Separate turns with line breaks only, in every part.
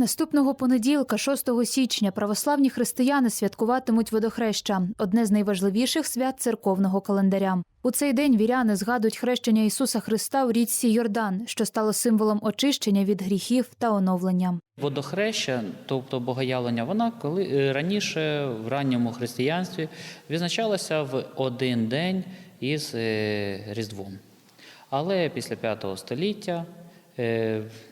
Наступного понеділка, 6 січня, православні християни святкуватимуть водохреща одне з найважливіших свят церковного календаря. У цей день віряни згадують хрещення Ісуса Христа у річці Йордан, що стало символом очищення від гріхів та оновлення.
Водохреща, тобто богоявлення, вона коли е, раніше в ранньому християнстві відзначалася в один день із е, Різдвом. Але після V століття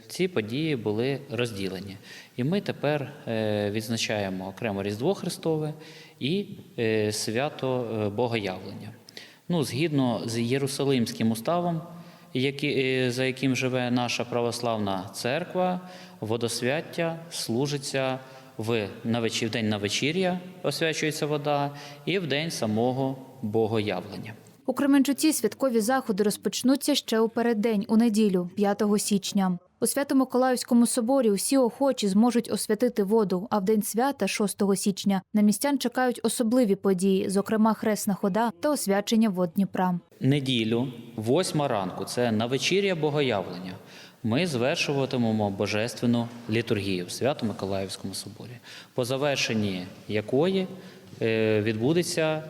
ці події були розділені. І ми тепер е, відзначаємо окремо Різдво Христове і е, свято е, Богоявлення. Ну, згідно з Єрусалимським уставом, е, за яким живе наша православна церква, водосвяття служиться в, на в день навечір'я, освячується вода, і в день самого Богоявлення.
У Кременчуці святкові заходи розпочнуться ще у переддень, у неділю, 5 січня. У Свято-Миколаївському соборі усі охочі зможуть освятити воду, а в день свята, 6 січня, на містян чекають особливі події, зокрема хресна хода та освячення вод Дніпра.
Неділю, восьма ранку, це на вечір'я Богоявлення. Ми звершуватимемо божественну літургію в Свято-Миколаївському соборі, по завершенні якої е, відбудеться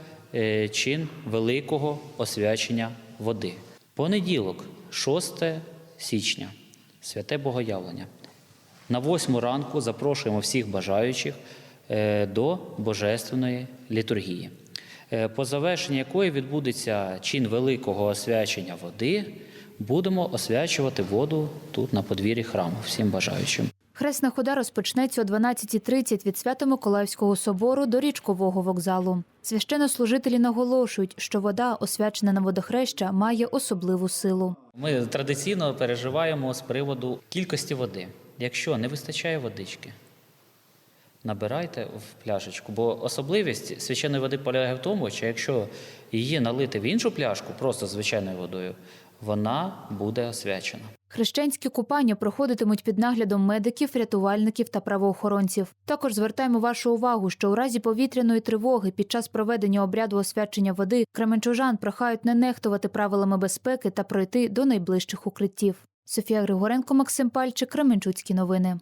чин великого освячення води. Понеділок, 6 січня, святе Богоявлення. На восьму ранку запрошуємо всіх бажаючих е, до божественної літургії, е, по завершенні якої відбудеться чин великого освячення води. Будемо освячувати воду тут на подвір'ї храму всім бажаючим.
Хресна хода розпочнеться о 12.30 від Свято-Миколаївського собору до річкового вокзалу. Священнослужителі наголошують, що вода, освячена на водохреща, має особливу силу.
Ми традиційно переживаємо з приводу кількості води. Якщо не вистачає водички, набирайте в пляшечку, бо особливість священної води полягає в тому, що якщо її налити в іншу пляшку, просто звичайною водою, вона буде освячена.
Хрещенські купання проходитимуть під наглядом медиків, рятувальників та правоохоронців. Також звертаємо вашу увагу, що у разі повітряної тривоги під час проведення обряду освячення води кременчужан прохають не нехтувати правилами безпеки та пройти до найближчих укриттів. Софія Григоренко, Максим Пальчик, Кременчуцькі новини.